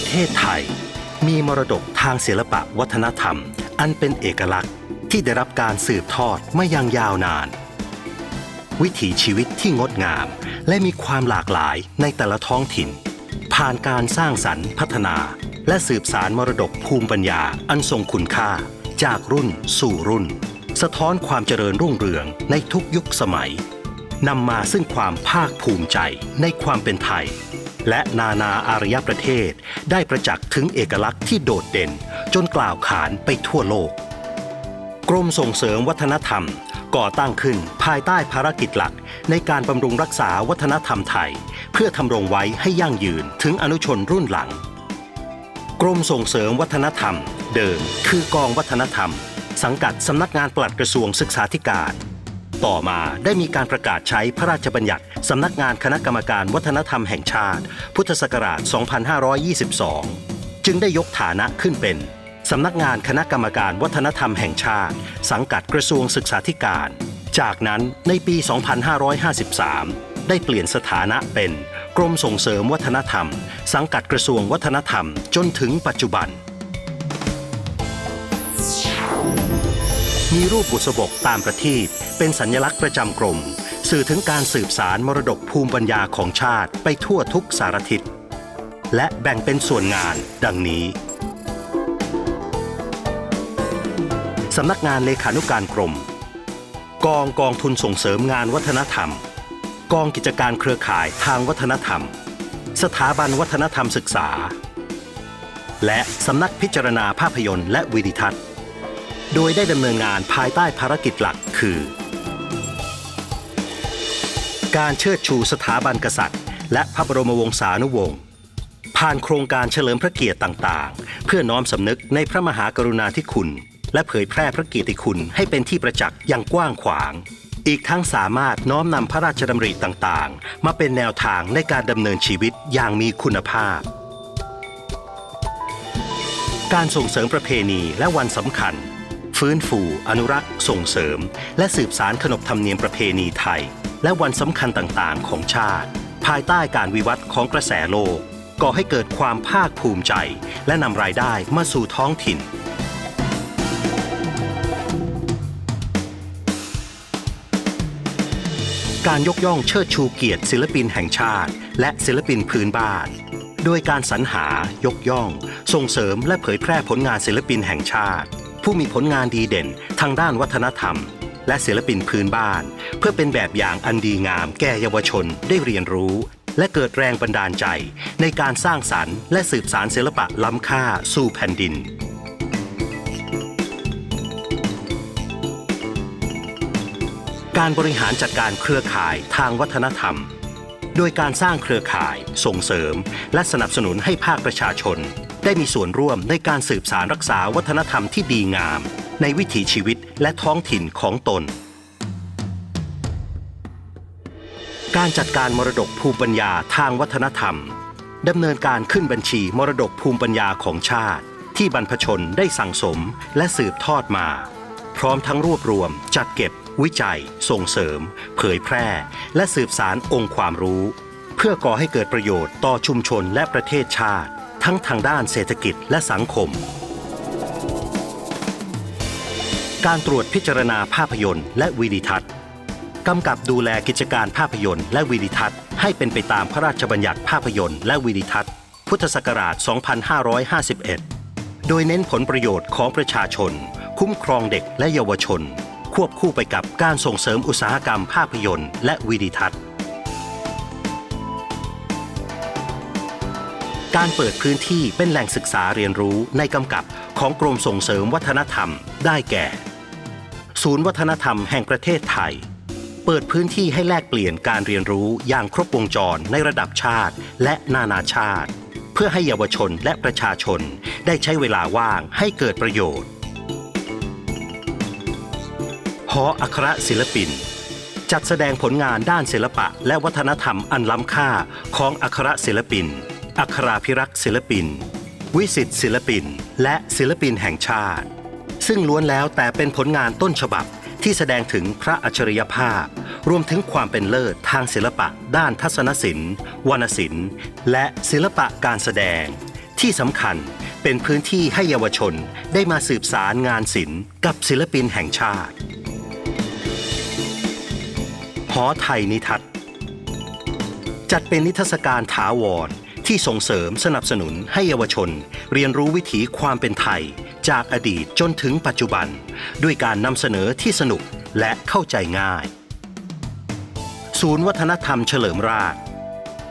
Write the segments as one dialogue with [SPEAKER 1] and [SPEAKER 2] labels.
[SPEAKER 1] ประเทศไทย มีมรดกทางศิลปะวัฒนธรรม อันเป็นเอกลักษณ์ที่ได้รับการสืบทอดมาอย่างยาวนาน วิถีชีวิตที่งดงาม และมีความหลากหลายในแต่ละท้องถิ่น ผ่านการสร้างสรรค์พัฒนา และสืบสารมรดกภูมิปัญญาอันทรงคุณค่า จากรุ่นสู่รุ่น สะท้อนความเจริญรุ่งเรืองในทุกยุคสมัยนำมาซึ่งความภาคภูมิใจในความเป็นไทย และนานาอารยประเทศ ได้ประจักษ์ถึงเอกลักษณ์ที่โดดเด่น จนกล่าวขานไปทั่วโลก กรมส่งเสริมวัฒนธรรม ก่อตั้งขึ้นภายใต้ภารกิจหลัก ในการบำรุงรักษาวัฒนธรรมไทย เพื่อทำรงไว้ให้ยั่งยืนถึงอนุชนรุ่นหลัง กรมส่งเสริมวัฒนธรรม เดิมคือกองวัฒนธรรม สังกัดสำนักงานปลัดกระทรวงศึกษาธิการ ต่อมาได้มีการประกาศใช้พระราชบัญญัติ สำนักงานคณะกรรมการวัฒนธรรมแห่งชาติ พุทธศักราช 2522 จึงได้ยกฐานะขึ้นเป็น สำนักงานคณะกรรมการวัฒนธรรมแห่งชาติ สังกัดกระทรวงศึกษาธิการ จากนั้นในปี 2553 ได้เปลี่ยนสถานะเป็น กรมส่งเสริมวัฒนธรรม สังกัดกระทรวงวัฒนธรรมจนถึงปัจจุบัน มีรูปบุษบกตามประทีปเป็นสัญลักษณ์ประจำกรม สื่อถึงการสืบสารมรดกภูมิปัญญาของชาติไปทั่วทุกสารทิศและแบ่งเป็นส่วนงานดังนี้ สำนักงานเลขานุการกรม กองกองทุนส่งเสริมงานวัฒนธรรม กองกิจการเครือข่ายทางวัฒนธรรม สถาบันวัฒนธรรมศึกษา และสำนักพิจารณาภาพยนตร์และวิดิทัศน์ โดยได้ดำเนินงานภายใต้ภารกิจหลักคือ การเชิดชูสถาบันกษัตริย์ และพระบรมวงศานุวงศ์ผ่านโครงการเฉลิมพระเกียรติต่างๆ เพื่อน้อมสำนึกในพระมหากรุณาธิคุณ และเผยแพร่พระเกียรติคุณให้เป็นที่ประจักษ์อย่างกว้างขวาง อีกทั้งสามารถน้อมนำพระราชดำริต่างๆ มาเป็นแนวทางในการดำเนินชีวิตอย่างมีคุณภาพ การส่งเสริมประเพณีและวันสำคัญ ฟื้นฟู อนุรักษ์ ส่งเสริม และสืบสารขนบธรรมเนียมประเพณีไทย และวันสำคัญต่างๆ ของชาติ ภายใต้การวิวัฒน์ของกระแสโลกก่อให้เกิดความภาคภูมิใจ และนำรายได้มาสู่ท้องถิ่น การยกย่องเชิดชูเกียรติศิลปินแห่งชาติ และศิลปินพื้นบ้านโดยการสรรหายกย่อง ส่งเสริมและเผยแพร่ผลงานศิลปินแห่งชาติ ผู้มีผลงานดีเด่นทางด้านวัฒนธรรม และศิลปินพื้นบ้าน เพื่อเป็นแบบอย่างอันดีงามแก่เยาวชนได้เรียนรู้ และเกิดแรงบันดาลใจ ในการสร้างสรรค์และสืบสารศิลปะล้ำค่าสู่แผ่นดินการบริหารจัดการเครือข่ายทางวัฒนธรรม โดยการสร้างเครือข่าย ส่งเสริม และสนับสนุนให้ภาคประชาชน ได้มีส่วนร่วมในการสืบสารรักษาวัฒนธรรมที่ดีงาม ในวิถีชีวิตและท้องถิ่นของตน การจัดการมรดกภูมิปัญญาทางวัฒนธรรมดำเนินการขึ้นบัญชีมรดกภูมิปัญญาของชาติ ที่บรรพชนได้สั่งสมและสืบทอดมา พร้อมทั้งรวบรวม จัดเก็บ วิจัย ส่งเสริม เผยแพร่ และสืบสารองค์ความรู้ เพื่อก่อให้เกิดประโยชน์ต่อชุมชนและประเทศชาติ ทั้งทางด้านเศรษฐกิจและสังคม การตรวจพิจารณาภาพยนตร์และวิดิทัศน์กำกับดูแลกิจการภาพยนตร์และวิดิทัศน์ให้เป็นไปตามพระราชบัญญัติภาพยนตร์และวิดิทัศน์ พุทธศักราช 2551 โดยเน้นผลประโยชน์ของประชาชน คุ้มครองเด็กและเยาวชน ควบคู่ไปกับการส่งเสริมอุตสาหกรรมภาพยนตร์และวิดิทัศน์ การเปิดพื้นที่เป็นแหล่งศึกษาเรียนรู้ในกำกับของกรมส่งเสริมวัฒนธรรม ได้แก่ ศูนย์วัฒนธรรมแห่งประเทศไทย เปิดพื้นที่ให้แลกเปลี่ยนการเรียนรู้อย่างครบวงจรในระดับชาติและนานาชาติ เพื่อให้เยาวชนและประชาชนได้ใช้เวลาว่างให้เกิดประโยชน์หออัครศิลปิน จัดแสดงผลงานด้านศิลปะและวัฒนธรรมอันล้ำค่าของอัครศิลปิน อัคราพิรักษ์ศิลปิน วิสิตศิลปิน และศิลปินแห่งชาติ ซึ่งล้วนแล้วแต่เป็นผลงานต้นฉบับที่แสดงถึงพระอัจฉริยภาพ รวมถึงความเป็นเลิศทางศิลปะ ด้านทัศนศิลป์วรรณศิลป์ และศิลปะการแสดง ที่สำคัญเป็นพื้นที่ให้เยาวชนได้มาสืบสารงานศิลป์กับศิลปินแห่งชาติหอไทยนิทัศจัดเป็นนิทรรศการถาวร ที่ส่งเสริมสนับสนุนให้เยาวชน เรียนรู้วิถีความเป็นไทย จากอดีตจนถึงปัจจุบัน ด้วยการนำเสนอที่สนุกและเข้าใจง่าย ศูนย์วัฒนธรรมเฉลิมราช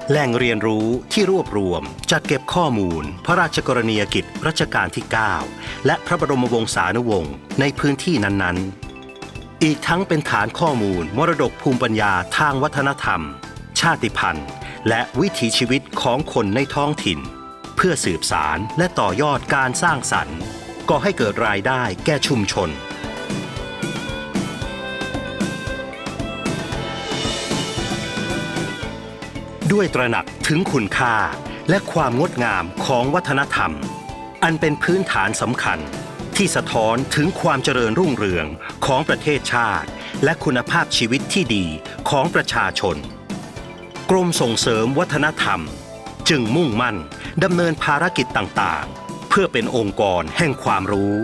[SPEAKER 1] แหล่งเรียนรู้ที่รวบรวม จัดเก็บข้อมูล พระราชกรณียกิจรัชกาลที่ 9 และพระบรมวงศานุวงศ์ในพื้นที่นั้นๆ อีกทั้งเป็นฐานข้อมูลมรดกภูมิปัญญาทางวัฒนธรรม ชาติพันธุ์ และวิถีชีวิตของคนในท้องถิ่น เพื่อสืบสารและต่อยอดการสร้างสรรค์ก่อให้เกิดรายได้แก่ชุมชน ด้วยตระหนักถึงคุณค่าและความงดงามของวัฒนธรรม อันเป็นพื้นฐานสำคัญที่สะท้อนถึงความเจริญรุ่งเรืองของประเทศชาติ และคุณภาพชีวิตที่ดีของประชาชน กรมส่งเสริมวัฒนธรรม จึงมุ่งมั่นดำเนินภารกิจต่างๆ เพื่อเป็นองค์กรแห่งความรู้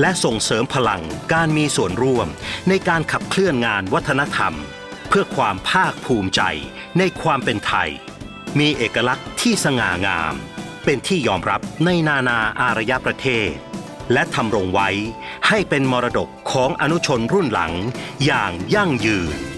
[SPEAKER 1] และส่งเสริมพลังการมีส่วนร่วม ในการขับเคลื่อนงานวัฒนธรรม เพื่อความภาคภูมิใจในความเป็นไทย มีเอกลักษณ์ที่สง่างาม เป็นที่ยอมรับในนานาอารยประเทศ และทำรงไว้ให้เป็นมรดกของอนุชนรุ่นหลังอย่างยั่งยืน